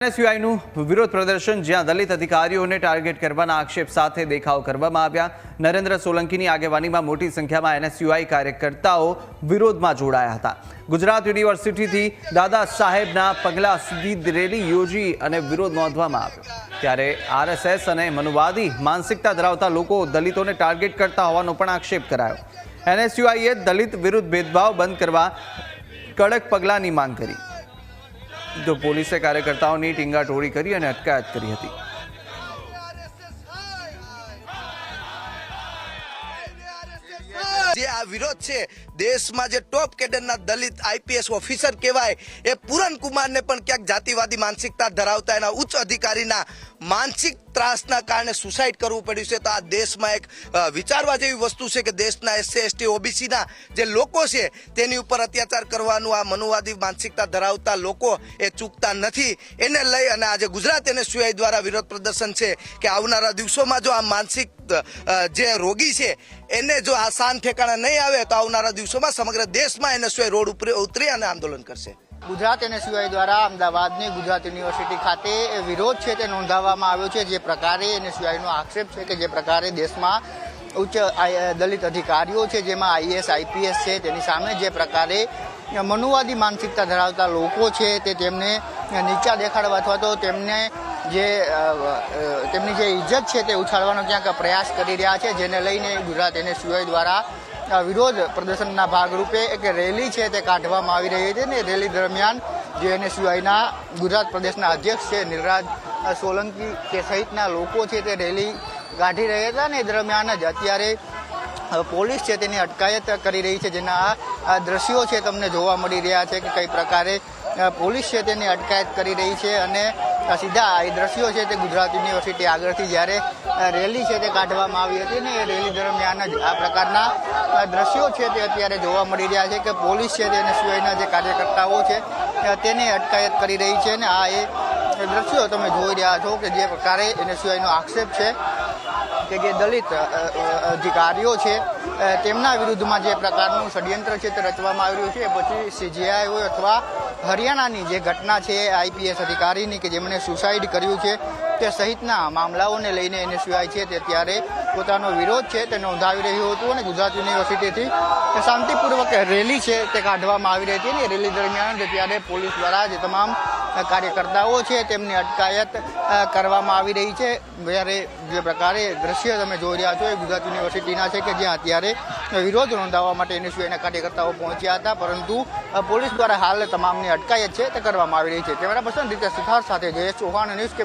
એનએસયુઆઈનું વિરોધ પ્રદર્શન જ્યાં દલિત અધિકારીઓને ટાર્ગેટ કરવાના આક્ષેપ સાથે દેખાવ કરવામાં આવ્યા. નરેન્દ્ર સોલંકીની આગેવાનીમાં મોટી સંખ્યામાં એનએસયુઆઈ કાર્યકર્તાઓ વિરોધમાં જોડાયા હતા. ગુજરાત યુનિવર્સિટીથી દાદા સાહેબના પગલા સુધી રેલી યોજી અને વિરોધ નોંધવામાં આવ્યો. ત્યારે આરએસએસ અને મનુવાદી માનસિકતા ધરાવતા લોકો દલિતોને ટાર્ગેટ કરતા હોવાનો પણ આક્ષેપ કરાયો. એનએસયુઆઈએ દલિત વિરુદ્ધ ભેદભાવ બંધ કરવા કડક પગલાંની માંગ કરી. તો પોલીસે કાર્યકર્તાઓની ટીંગાટોળી કરી અને અટકાયત કરી હતી. જે આ વિરોધ છે. દેશમાં જે ટોપ કેડરના દલિત આઈપીએસ ઓફિસર કહેવાય, એ પૂરન કુમારને પણ ક્યાંક જાતિવાદી માનસિકતા ધરાવતા એના ઉચ્ચ અધિકારીના માનસિક ત્રાસના કારણે સુસાઇડ કરવું પડ્યું છે. તો આ દેશમાં એક વિચારવા જેવી વસ્તુ છે કે દેશના એસસી એસટી ઓબીસીના જે લોકો છે, તેની ઉપર અત્યાચાર કરવાનું આ મનુવાદી માનસિકતા ધરાવતા લોકો એ ચૂકતા નથી. એને લઈ અને આજે ગુજરાત એને સીઆઈ દ્વારા વિરોધ પ્રદર્શન છે કે આવનારા દિવસોમાં જો આ માનસિક જે રોગી છે, એને જો આ શાન ઠેકાણા નહીં આવે તો આવનારા દિવસોમાં સમગ્ર દેશમાં એને સિવાય રોડ ઉપર ઉતરી અને આંદોલન કરશે. ગુજરાત સિવાય દ્વારા અમદાવાદની ગુજરાત યુનિવર્સિટી ખાતે વિરોધ છે તે નોંધાવવામાં આવ્યો છે. જે પ્રકારે એને સિવાયનો આક્ષેપ છે કે જે પ્રકારે દેશમાં ઉચ્ચ દલિત અધિકારીઓ છે, જેમાં આઈએસ આઈપીએસ છે, તેની સામે જે પ્રકારે મનુવાદી માનસિકતા ધરાવતા લોકો છે તે તેમને નીચા દેખાડવા અથવા તો તેમને જે તેમની જે ઇજ્જત છે તે ઉછાળવાનો ક્યાંક પ્રયાસ કરી રહ્યા છે. જેને લઈને ગુજરાત એને દ્વારા વિરોધ પ્રદર્શનના ભાગરૂપે એક રેલી છે તે કાઢવામાં આવી રહી છે ને રેલી દરમિયાન જે એનએસયુઆઈના ગુજરાત પ્રદેશના અધ્યક્ષ છે નિરરાજ સોલંકી તે સહિતના લોકો છે તે રેલી કાઢી રહ્યા હતા ને દરમિયાન જ અત્યારે પોલીસ છે તેની અટકાયત કરી રહી છે. જેના આ- દ્રશ્યો છે તમને જોવા મળી રહ્યા છે કે કઈ પ્રકારે પોલીસ છે તેની અટકાયત કરી રહી છે અને સીધા એ દ્રશ્યો છે તે ગુજરાત યુનિવર્સિટી આગળથી જ્યારે રેલી છે તે કાઢવામાં આવી હતી ને એ રેલી દરમિયાન જ આ પ્રકારના દ્રશ્યો છે તે અત્યારે જોવા મળી રહ્યા છે કે પોલીસ છે તેને સિવાયના જે કાર્યકર્તાઓ છે તેને અટકાયત કરી રહી છે અને આ એ દ્રશ્યો તમે જોઈ રહ્યા છો કે જે પ્રકારે એને સિવાયનો આક્ષેપ છે કે જે દલિત અધિકારીઓ છે તેમના વિરુદ્ધમાં જે પ્રકારનું ષડયંત્ર છે તે રચવામાં આવી રહ્યું છે. પછી સીજીઆઈ હોય અથવા હરિયાણાની જે ઘટના છે આઈપીએસ અધિકારીની કે જેમણે સુસાઇડ કર્યું છે તે સહિતના મામલાઓને લઈને એને સિવાય છે. તે ત્યારે પોતાનો વિરોધ છે તે નોંધાવી રહ્યું હતું અને ગુજરાત યુનિવર્સિટીથી શાંતિપૂર્વક રેલી છે તે કાઢવામાં આવી રહી હતી. અને રેલી દરમિયાન જ ત્યારે પોલીસ દ્વારા જે તમામ કાર્યકર્તાઓ છે, તેમની અટકાયત કરવામાં આવી રહી છે. જ્યારે જે પ્રકારે દ્રશ્ય તમે જોઈ રહ્યા છો, એ ગુજરાત યુનિવર્સિટીના છે કે જ્યાં અત્યારે વિરોધ નોંધાવવા માટે એનએસયુઆઈના કાર્યકર્તાઓ પહોંચ્યા હતા. પરંતુ પોલીસ દ્વારા હાલ તમામની અટકાયત છે, તે કરવામાં આવી રહી છે. કેમેરા પર્સન રીતે સુથાર સાથે જયેશ ચૌહાણ, ન્યૂઝ